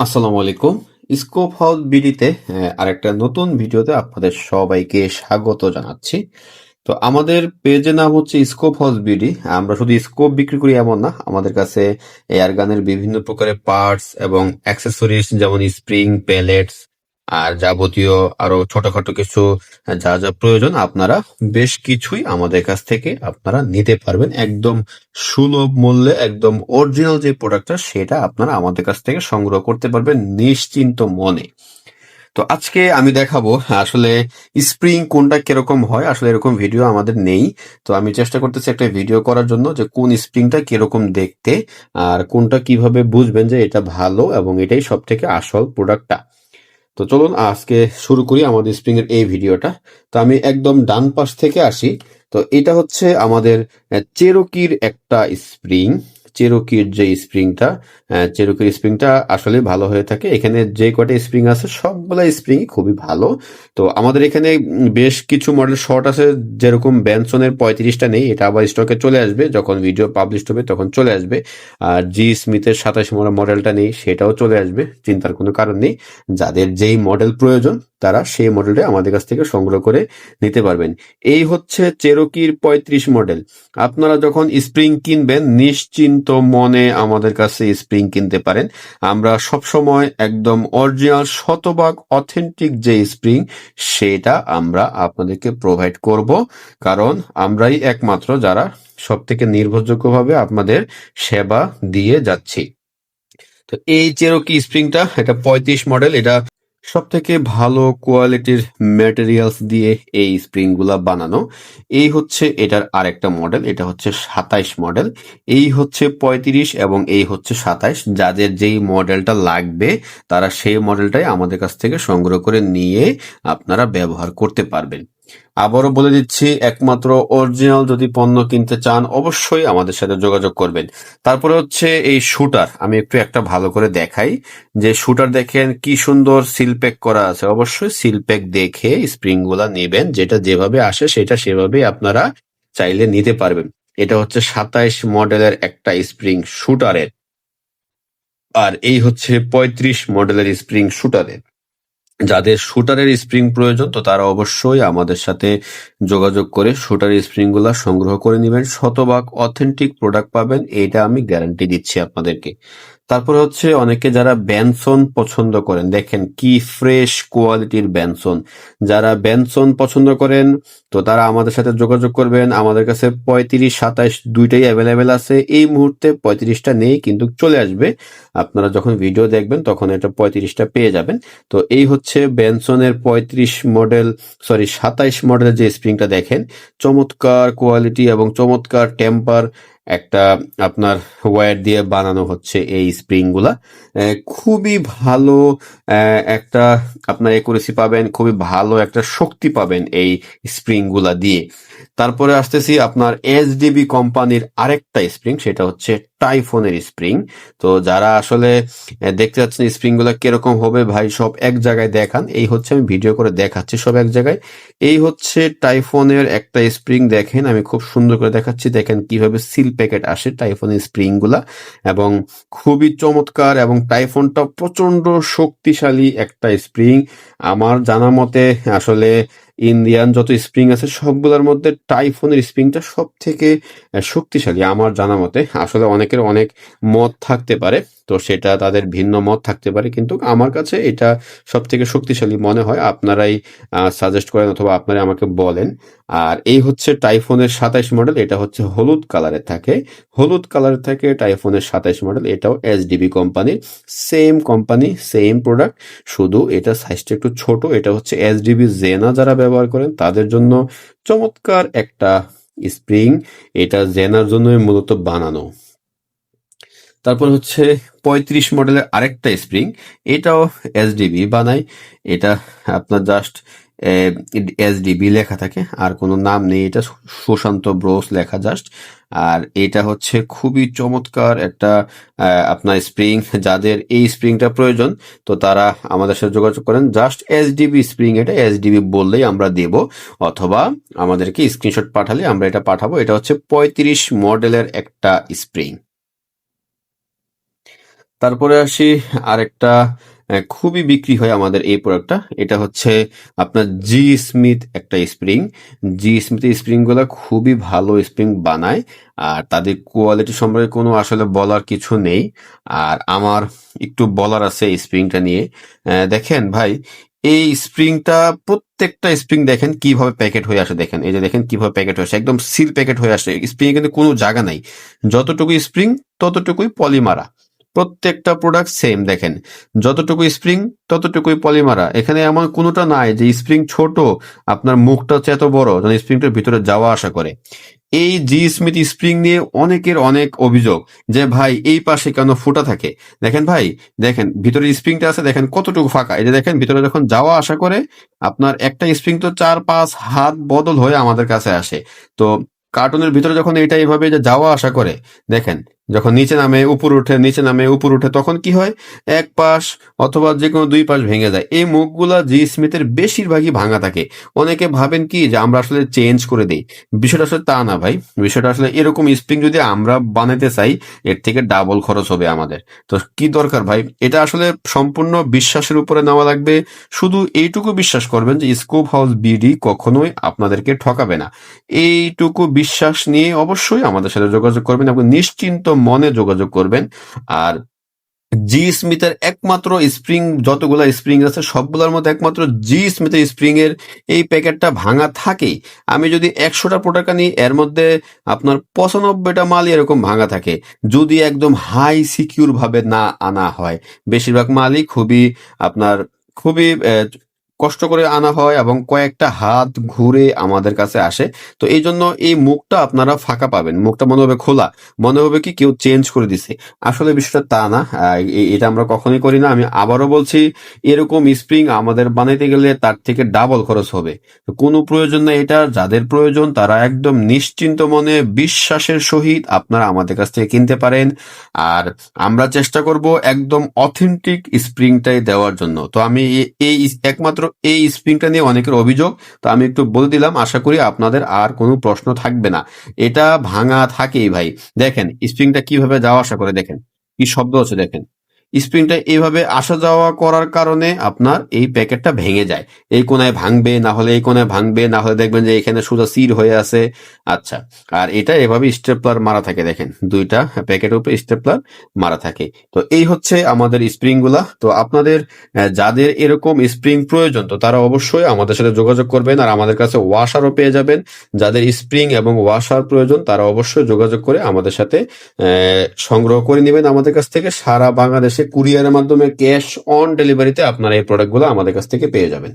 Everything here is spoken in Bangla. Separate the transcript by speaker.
Speaker 1: আসসালামু আলাইকুম। স্কোপ হাউস বিডিতে আরেকটা নতুন ভিডিওতে আপনাদের সবাইকে স্বাগত জানাচ্ছি। তো আমাদের পেজের নাম হচ্ছে স্কোপ হাউস বিডি। আমরা শুধু স্কোপ বিক্রি করি এমন না, আমাদের কাছে এয়ারগানের বিভিন্ন প্রকারের পার্টস এবং অ্যাক্সেসরিজ যেমন স্প্রিং প্যালেটস আর যাবতীয় আরও ছোটখাটো কিছু যা যা প্রয়োজন আপনারা বেশ কিছুই আমাদের কাছ থেকে আপনারা নিতে পারবেন। একদম সুলভ মূল্যে, একদম অরিজিনাল যে প্রোডাক্টটা সেটা আপনারা আমাদের কাছ থেকে সংগ্রহ করতে পারবেন নিশ্চিন্ত মনে। তো আজকে আমি দেখাবো, আসলে স্প্রিং কোনটা কীরকম হয়, আসলে এরকম ভিডিও আমাদের নেই। তো আমি চেষ্টা করতেছি একটা ভিডিও করার জন্য যে কোন স্প্রিংটা কীরকম দেখতে, আর কোনটা কীভাবে বুঝবেন যে এটা ভালো এবং এটাই সব থেকে আসল প্রোডাক্টটা তো চলুন আজকে শুরু করি আমাদের স্প্রিং এর এই ভিডিওটা। তো আমি একদম ডান পাশ থেকে আসি। তো এটা হচ্ছে আমাদের চেরোকির একটা স্প্রিং। চেরোকির যে স্প্রিংটা চেরোকির স্প্রিংটা আসলে ভালো হয়ে থাকে। এখানে যে কটা স্প্রিং আছে, সবগুলা স্প্রিং খুবই ভালো। তো আমাদের এখানে বেশ কিছু মডেল শর্ট আছে, যেরকম ব্যানসনের পঁয়ত্রিশটা নেই, এটা আবার স্টকে চলে আসবে, যখন ভিডিও পাবলিশ হবে তখন চলে আসবে। আর জি স্মিথের সাতাশ মডেলটা নেই, সেটাও চলে আসবে, চিন্তার কোনো কারণ নেই। যাদের যেই মডেল প্রয়োজন তারা সেই মডেলটা আমাদের কাছ থেকে সংগ্রহ করে নিতে পারবেন। এই হচ্ছে চেরোকির পঁয়ত্রিশ মডেল আপনারা যখন স্প্রিং কিনবেন, নিশ্চিন্ত মনে আমাদের কাছে স্প্রিং কিনতে পারেন। আমরা সবসময় একদম অরিজিনাল শতভাগ অথেন্টিক যে স্প্রিং সেটা আমরা আপনাদেরকে প্রোভাইড করব। কারণ আমরাই একমাত্র যারা সব থেকে নির্ভরযোগ্যভাবে আপনাদের সেবা দিয়ে যাচ্ছি। তো এই চেরোকি স্প্রিংটা এটা পঁয়ত্রিশ মডেল এটা সব থেকে ভালো কোয়ালিটির ম্যাটেরিয়ালস দিয়ে এই স্প্রিংগুলা বানানো, এই হচ্ছে এটার আরেকটা মডেল এটা হচ্ছে সাতাইশ মডেল এই হচ্ছে পঁয়ত্রিশ এবং এই হচ্ছে সাতাইশ। যাদের যেই মডেলটা লাগবে, তারা সেই মডেলটাই আমাদের কাছ থেকে সংগ্রহ করে নিয়ে আপনারা ব্যবহার করতে পারবেন। আবারও বলে দিচ্ছি, একমাত্র অরিজিনাল যদি পণ্য কিনতে চান, অবশ্যই আমাদের সাথে যোগাযোগ করবেন। তারপরে হচ্ছে এই শুটার। আমি একটু একটা ভালো করে দেখাই। যে শুটার দেখেন কি সুন্দর সিল প্যাক করা আছে। অবশ্যই সিল প্যাক দেখে স্প্রিংগুলা নেবেন। যেটা যেভাবে আসে, সেটা সেভাবেই আপনারা চাইলে নিতে পারবেন। এটা হচ্ছে সাতাইশ মডেলের একটা স্প্রিং শুটারের। আর এই হচ্ছে পঁয়ত্রিশ মডেলের স্প্রিং শুটারের। যাদের শুটারের স্প্রিং প্রয়োজন, তো তারা অবশ্যই আমাদের সাথে যোগাযোগ করে শুটার স্প্রিংগুলা সংগ্রহ করে নেবেন। শতভাগ অথেন্টিক প্রোডাক্ট পাবেন এটা আমি গ্যারান্টি দিচ্ছি আপনাদেরকে। তারপরে হচ্ছে অনেকে যারা ব্যানসন পছন্দ করেন, দেখেন কি ফ্রেশ কোয়ালিটির ব্যানসন যারা ব্যানসন পছন্দ করেন, তো তারা আমাদের সাথে যোগাযোগ করবেন। আমাদের কাছে পঁয়ত্রিশ, সাতাইশ দুইটাই অ্যাভেলেবেল আছে। এই মুহূর্তে পঁয়ত্রিশটা নেই, কিন্তু চলে আসবে। আপনারা যখন ভিডিও দেখবেন, তখন এটা পঁয়ত্রিশটা পেয়ে যাবেন। তো এই হচ্ছে বেনসনের পঁয়ত্রিশ মডেল সরি সাতাইশ মডেলের যে স্প্রিংটা দেখেন, চমৎকার কোয়ালিটি এবং চমৎকার টেম্পার একটা আপনার ওয়্যার দিয়ে বানানো হচ্ছে এই স্প্রিংগুলা খুবই ভালো একটা আপনার একুরেসি পাবেন, খুবই ভালো একটা শক্তি পাবেন এই স্প্রিংগুলা দিয়ে। তারপরে আসতেছি আপনার এসডিবি কোম্পানির আরেকটা স্প্রিং, সেটা হচ্ছে টাইফোনের স্প্রিং। তো যারা আসলে দেখতে যাচ্ছেন স্প্রিংগুলা কীরকম হবে, ভাই, সব এক জায়গায় দেখান। এই হচ্ছে আমি ভিডিও করে দেখাচ্ছি সব এক জায়গায়। এই হচ্ছে টাইফোনের একটা স্প্রিং দেখেন, আমি খুব সুন্দর করে দেখাচ্ছি। দেখেন কীভাবে সিল প্যাকেট আসে টাইফোনের স্প্রিংগুলা এবং খুবই চমৎকার এবং টাইফোনটা প্রচণ্ড শক্তিশালী একটা স্প্রিং। আমার জানা মতে আসলে ইন্ডিয়ান যত স্প্রিং আছে সবগুলোর মধ্যে টাইফোনের স্প্রিংটা সব থেকে শক্তিশালী, আমার জানা মতে। আসলে অনেকের অনেক মত থাকতে পারে। তো সেটা তাদের ভিন্ন মত থাকতে পারে। কিন্তু আমার কাছে এটা সব থেকে শক্তিশালী মনে হয়, আপনারাই সাজেস্ট করেন অথবা আপনারা আমাকে বলেন। আর এই হচ্ছে টাইফোনের সাতাইশ মডেল এটা হচ্ছে হলুদ কালারের থাকে। হলুদ কালারের থাকে টাইফোনের সাতাইশ মডেল এটাও এসডিবি কোম্পানির সেম কোম্পানি সেম প্রোডাক্ট শুধু এটা সাইজটা একটু ছোট, এটা হচ্ছে এসডিবি জেনা যারা ব্যবহার করেন, তাদের জন্য চমৎকার একটা স্প্রিং এটা জেনার জন্যই মূলত বানানো। তারপর হচ্ছে পঁয়ত্রিশ মডেলের আরেকটা স্প্রিং। এটাও এসডিবি বানায়। এটা আপনার জাস্ট এসডিবি লেখা থাকে। আর কোনো নাম নেই। এটা সুশান্ত ব্রোস লেখা জাস্ট আর এটা হচ্ছে খুবই চমৎকার একটা আপনার স্প্রিং। যাদের এই স্প্রিংটা প্রয়োজন, তো তারা আমাদের সাথে যোগাযোগ করেন। Just SDB spring. এটা এসডিবি বললেই আমরা দেব। অথবা আমাদেরকে স্ক্রিনশট পাঠালে আমরা এটা পাঠাবো। এটা হচ্ছে পঁয়ত্রিশ মডেলের একটা স্প্রিং। তারপরে আসি আরেকটা খুবই বিক্রি হয় আমাদের এই প্রোডাক্টটা এটা হচ্ছে আপনার জি স্মিথ একটা স্প্রিং জি স্মিথ স্প্রিংগুলো খুবই ভালো স্প্রিং বানায়, আর তাদের কোয়ালিটি সম্পর্কে কোনো আসলে বলার কিছু নেই। আর আমার একটু বলার আছে এই স্প্রিংটা নিয়ে। দেখেন ভাই, এই স্প্রিংটা প্রত্যেকটা স্প্রিং দেখেন কীভাবে প্যাকেট হয়ে আসে। দেখেন, এই যে দেখেন কীভাবে প্যাকেট হয়ে আসে। একদম সিল প্যাকেট হয়ে আসে। স্প্রিং কিন্তু কোনো জায়গা নাই। যতটুকু স্প্রিং ততটুকুই পলিমারা প্রত্যেকটা প্রোডাক্ট সেম দেখেন। যতটুকু স্প্রিং ততটুকুই পলিমারা এখানে এমন কোনোটা নাই যে স্প্রিং ছোট, আপনার মুখটা হচ্ছে এত বড় যেন স্প্রিংটার ভিতরে যাওয়া আসা করে। এই জি স্মিথ স্প্রিং নিয়ে অনেকের অনেক অভিযোগ যে, ভাই, এই পাশে কেন ফুটা থাকে? দেখেন ভাই, দেখেন, ভিতরে স্প্রিংটা আছে, দেখেন কতটুকু ফাঁকা। যে দেখেন, ভিতরে যখন যাওয়া আসা করে, আপনার একটা স্প্রিং তো চার, পাঁচ হাত বদল হয়ে আমাদের কাছে আসে। তো কার্টুনের ভিতরে যখন এটা এইভাবে যাওয়া আসা করে, দেখেন যখন নিচে নামে, উপর উঠে, নিচে নামে, উপর উঠে, তখন কি হয়? এক পাশ অথবা যে কোনো দুই পাশ ভেঙে যায়। এই মুখগুলা জি স্মিথের বেশিরভাগই ভাঙা থাকে। অনেকে ভাবেন কি যে আমরা আসলে চেঞ্জ করে দিই। বিষয়টা আসলে তা না ভাই। বিষয়টা আসলে এরকম স্প্রিং যদি আমরা বানাতে চাই, এর থেকে ডাবল খরচ হবে আমাদের। তো কি দরকার ভাই? এটা আসলে সম্পূর্ণ বিশ্বাসের উপরে নেওয়া লাগবে। শুধু এইটুকু বিশ্বাস করবেন যে স্কোপ হাউস বিডি কখনোই আপনাদেরকে ঠকাবে না। এইটুকু বিশ্বাস নিয়ে অবশ্যই আমাদের সাথে যোগাযোগ করবেন এবং নিশ্চিন্ত মনে যোগাযোগ করবেন। আর জি স্মিথের একমাত্র স্প্রিং যতগুলা স্প্রিং আছে, সবগুলোর মধ্যে একমাত্র জি স্মিথের স্প্রিং এর এই প্যাকেটটা ভাঙা থাকেই। আমি যদি একশোটা প্রোডাক্ট আনি, এর মধ্যে আপনার পঁচানব্বইটা মালই এরকম ভাঙা থাকে। যদি একদম হাই সিকিউর ভাবে না আনা হয়, বেশিরভাগ মালই খুবই আপনার খুবই কষ্ট করে আনা হয় এবং কয়েকটা হাত ঘুরে আমাদের কাছে আসে। তো এই জন্য এই মুখটা আপনারা ফাঁকা পাবেন। মুখটা মনে হবে খোলা। মনে হবে কি কেউ চেঞ্জ করে দিছে। আসলে বিষয়টা তা না। এটা আমরা কখনোই করি না। আমি আবারও বলছি, এরকম স্প্রিং আমাদের বানাইতে গেলে তার থেকে ডাবল খরচ হবে। তো কোনো প্রয়োজন নেই এটা। যাদের প্রয়োজন তারা একদম নিশ্চিন্ত মনে বিশ্বাসের সহিত আপনারা আমাদের কাছ থেকে কিনতে পারেন। আর আমরা চেষ্টা করব একদম অথেন্টিক স্প্রিংটাই দেওয়ার জন্য। তো আমি এই একমাত্র এই স্প্রিংটা নিয়ে অনেকের অভিযোগ, তো আমি একটু বলে দিলাম, আশা করি আপনাদের আর কোনো প্রশ্ন থাকবে না। এটা ভাঙা থাকেই ভাই। দেখেন স্প্রিংটা কীভাবে যাওয়া আসা করে দেখেন। কি শব্দ আছে দেখেন। স্প্রিংটা এইভাবে আসা যাওয়া করার কারণে আপনার এই প্যাকেটটা ভেঙে যায়। এই কোনায় ভাঙবে, না হলে এই কোনায় ভাঙবে, না হলে দেখবেন যে এখানে সোজা সির হয়ে আছে। আচ্ছা আর এটা এভাবে স্টেপলার মারা থাকে, দেখেন। দুইটা প্যাকেটের উপরে স্টেপলার মারা থাকে। তো এই হচ্ছে আমাদের স্প্রিংগুলা তো আপনাদের যাদের এরকম স্প্রিং প্রয়োজন, তো তারা অবশ্যই আমাদের সাথে যোগাযোগ করবেন আর আমাদের কাছে ওয়াশারও পেয়ে যাবেন। যাদের স্প্রিং এবং ওয়াশার প্রয়োজন, তারা অবশ্যই যোগাযোগ করে আমাদের সাথে সংগ্রহ করে নেবেন আমাদের কাছ থেকে। সারা বাংলাদেশে কুরিয়ারের মাধ্যমে ক্যাশ অন ডেলিভারিতে আপনারা এই প্রোডাক্টগুলো আমাদের কাছ থেকে পেয়ে যাবেন।